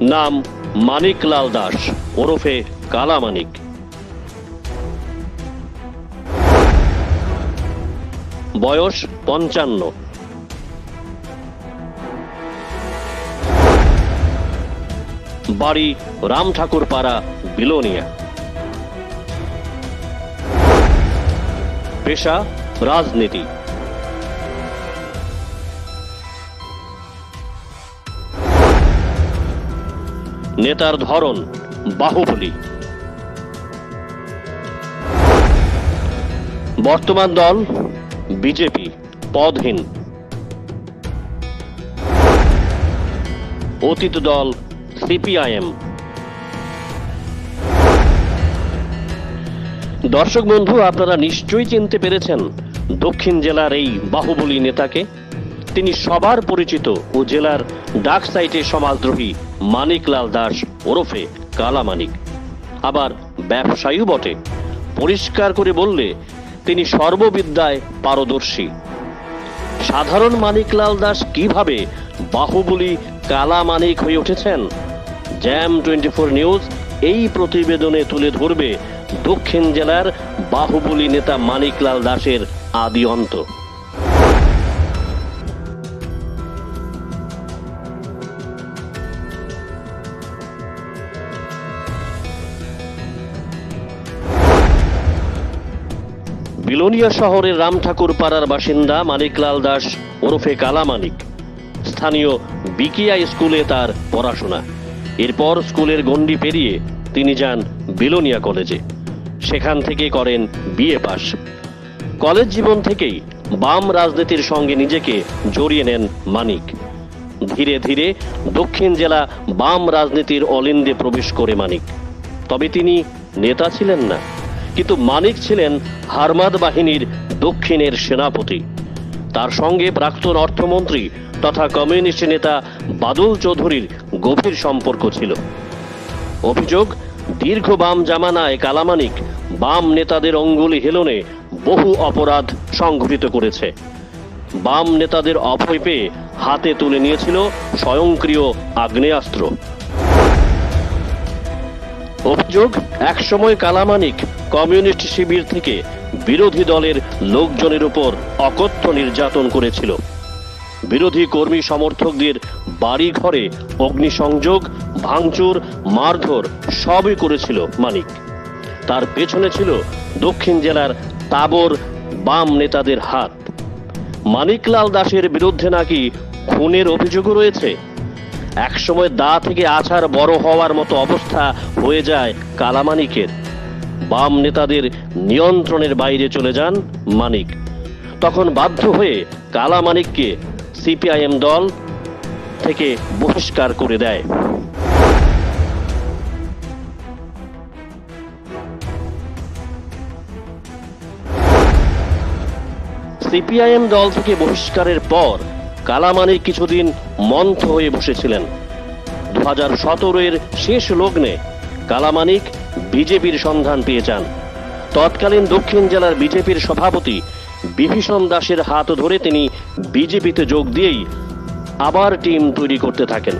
নাম মানিকলাল দাস, ওরফে কালা মানিক। বয়স পঞ্চান্ন। বাড়ি রাম ঠাকুর পাড়া বিলোনিয়া। পেশা রাজনীতি। নেতার ধরন বাহুবলী। বর্তমান দল বিজেপি, পদহীন। অতীত দল সিপিআইএম। দর্শক বন্ধু, আপনারা নিশ্চয়ই চিনতে পেরেছেন দক্ষিণ জেলার এই বাহুবলী নেতাকে। তিনি সবার পরিচিত ও জেলার ডাক সাইটে সমাজদ্রোহী মানিকলাল দাস ওরফে কালা মানিক। আবার ব্যবসায়ীও বটে। পরিষ্কার করে বললে, তিনি সর্ববিদ্যায় পারদর্শী। সাধারণ মানিকলাল দাস কীভাবে বাহুবলী কালা মানিক হয়ে উঠেছেন? জ্যাম টোয়েন্টি ফোর নিউজ এই প্রতিবেদনে তুলে ধরবে দক্ষিণ জেলার বাহুবলী নেতা মানিকলাল দাসের আদি অন্ত। বিলোনিয়া শহরের রাম ঠাকুর পাড়ার বাসিন্দা মানিকলাল দাস ওরফে কালা মানিক। স্থানীয় বিকিয়া স্কুলে তার পড়াশোনা। এরপর স্কুলের গণ্ডি পেরিয়ে তিনি যান বিলোনিয়া কলেজে। সেখান থেকে করেন বিএ পাস কলেজ জীবন থেকেই বাম রাজনীতির সঙ্গে নিজেকে জড়িয়ে নেন মানিক। ধীরে ধীরে দক্ষিণ জেলা বাম রাজনীতির অলিন্দে প্রবেশ করে মানিক। তবে তিনি নেতা ছিলেন না। কিন্তু মানিক ছিলেন হারমাদ বাহিনীর দক্ষিণের সেনাপতি। তার সঙ্গে প্রাক্তন অর্থমন্ত্রী তথা কমিউনিস্ট নেতা বাদল চৌধুরীর গভীর সম্পর্ক ছিল। অভিযোগ, দীর্ঘ বাম জামানায় কালামানিক বাম নেতাদের অঙ্গুলি হেলনে বহু অপরাধ সংঘটিত করেছে। বাম নেতাদের অভয় পেয়ে হাতে তুলে নিয়েছিল স্বয়ংক্রিয় আগ্নেয়াস্ত্র। অভিযোগ, একসময় কালামানিক কমিউনিস্ট শিবির থেকে বিরোধী দলের লোকজনের উপর অকথ্য নির্যাতন করেছিল। বিরোধী কর্মী সমর্থকদের বাড়ি ঘরে অগ্নিসংযোগ, ভাঙচুর, মারধর সবই করেছিল মানিক। তার পেছনে ছিল দক্ষিণ জেলার তাবর বাম নেতাদের হাত। মানিকলাল দাসের বিরুদ্ধে নাকি খুনের অভিযোগও রয়েছে। একসময় দা থেকে আছাড় বড় হওয়ার মতো অবস্থা হয়ে যায় কালামানিকের। বাম নেতাদের নিয়ন্ত্রণের বাইরে চলে যান মানিক। তখন বাধ্য হয়ে কালামানিককে সিপিআইএম দল থেকে বহিষ্কার করে দেয়। সিপিআইএম দল থেকে বহিষ্কারের পর কালামানিক কিছুদিন মন্থ হয়ে বসেছিলেন। দু হাজার সতেরোর শেষ লগ্নে কালামানিক বিজেপির সন্ধান পেয়ে যান। তৎকালীন দক্ষিণ জেলার বিজেপির সভাপতি বিভীষণ দাসের হাত ধরে তিনি বিজেপিতে যোগ দিয়েই আবার টিম তৈরি করতে থাকেন।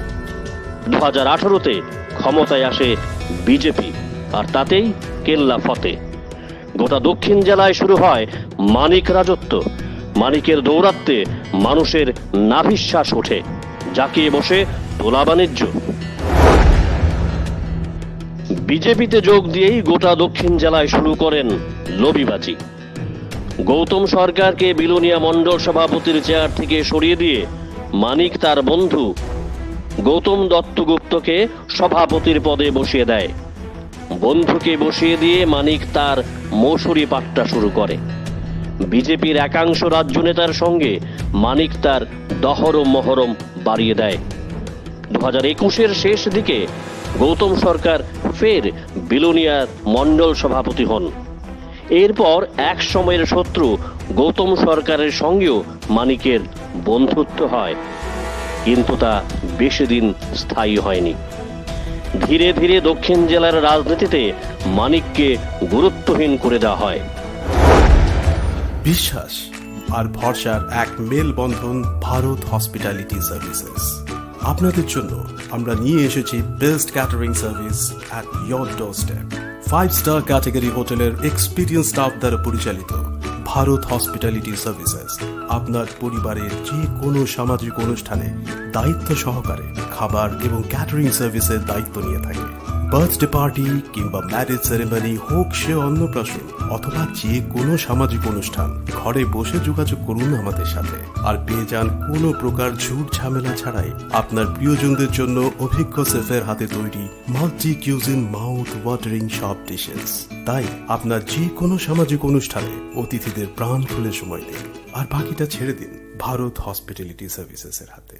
দু হাজার আঠারোতে ক্ষমতায় আসে বিজেপি, আর তাতেই কেল্লা ফতে। গোটা দক্ষিণ জেলায় শুরু হয় মানিক রাজত্ব। মানিকের দৌরাত্মে মানুষের নাভিশ্বাস ওঠে। জাকিয়ে বসে তোলা বাণিজ্য। বিজেপিতে যোগ দিয়েই গোটা দক্ষিণ জেলায় শুরু করেন লবিবাজি। গৌতম সরকারকে বিলোনিয়া মণ্ডল সভাপতির চেয়ার থেকে সরিয়ে দিয়ে মানিক তার বন্ধু গৌতম দত্তগুপ্তকে সভাপতির পদে বসিয়ে দেয়। বন্ধুকে বসিয়ে দিয়ে মানিক তার মৌসুরি পাট্টা শুরু করে। বিজেপির একাংশ রাজ্য নেতার সঙ্গে মানিক তার দহরম মহরম বাড়িয়ে দেয়। দু হাজার একুশের শেষ দিকে গৌতম সরকার ফের বিলোনিয়ার মণ্ডল সভাপতি হন। এরপর এক সময়ের শত্রু গৌতম সরকারের সঙ্গেও মানিকের বন্ধুত্ব হয়, কিন্তু তা বেশি দিন স্থায়ী হয়নি। ধীরে ধীরে দক্ষিণ জেলার রাজনীতিতে মানিককে গুরুত্বহীন করে দেওয়া হয়। বিশ্বাস আর ভরসার এক মেলবন্ধন ভারত হসপিটালিটি সার্ভিসেস। আপনাদের জন্য আমরা নিয়ে এসেছি best catering service at your door step five star category হোটেলের এক্সপিরিয়েন্স স্টাফ দ্বারা পরিচালিত ভারত হসপিটালিটি সার্ভিসেস আপনার পরিবারের যে কোনো সামাজিক অনুষ্ঠানে দায়িত্ব সহকারে খাবার এবং ক্যাটারিং সার্ভিসের দায়িত্ব নিয়ে থাকে বার্থডে পার্টি কিংবা ম্যারেজ সেরেমনি হোক সে অন্নপ্রাশন অথবা যে কোনো সামাজিক অনুষ্ঠান, ঘরে বসে যোগাযোগ করুন আমাদের সাথে, আর পেয়ে যান কোনো প্রকার ঝুট ঝামেলা ছাড়াই আপনার প্রিয়জনদের জন্য অভিজ্ঞ শেফের হাতে তৈরি মাল্টি কিউজিন মাউথ ওয়াটারিং সব ডিশেস। তাই আপনার যে কোনো সামাজিক অনুষ্ঠানে অতিথিদের প্রাণ খুলে সময় দিন, আর বাকিটা ছেড়ে দিন ভারত হসপিটালিটি সার্ভিসেসের হাতে।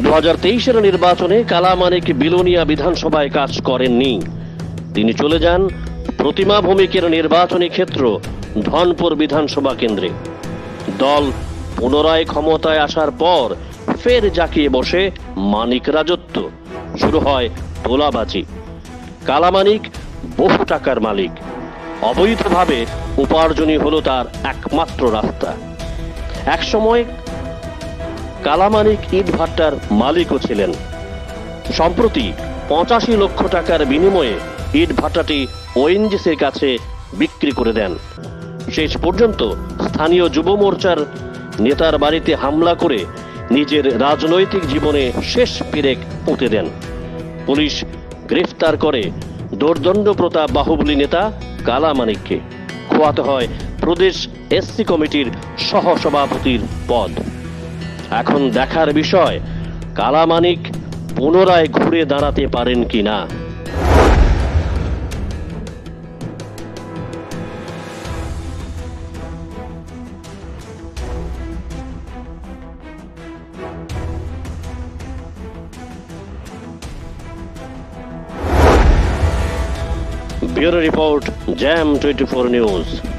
দু হাজার তেইশের নির্বাচনে কালামানিক বিলোনিয়া বিধানসভায় কাজ করেননি। তিনি চলে যান প্রতিমা ভৌমিকের নির্বাচনী ক্ষেত্র ধনপুর বিধানসভা কেন্দ্রে। দল পুনরায় ক্ষমতায় আসার পর ফের জাকিয়ে বসে মানিক রাজত্ব। শুরু হয় তোলাবাজি। কালামানিক বহু টাকার মালিক। অবৈধভাবে উপার্জনই হলো তার একমাত্র রাস্তা। একসময় কালামানিক ইট ভাট্টার মালিকও ছিলেন। সম্প্রতি পঁচাশি লক্ষ টাকার বিনিময়ে ইট ভাটাটি ওএনজিসির কাছে বিক্রি করে দেন। শেষ পর্যন্ত স্থানীয় যুব মোর্চার নেতার বাড়িতে হামলা করে নিজের রাজনৈতিক জীবনে শেষ পেরেক পুঁতে দেন। পুলিশ গ্রেফতার করে দোর্দণ্ড প্রতাপ বাহুবলী নেতা কালামানিককে। খোয়াতে হয় প্রদেশ এসসি কমিটির সহসভাপতির পদ। এখন দেখার বিষয়, কালামানিক পুনরায় ঘুরে দাঁড়াতে পারেন কিনা? Bureau report, jam twenty four news.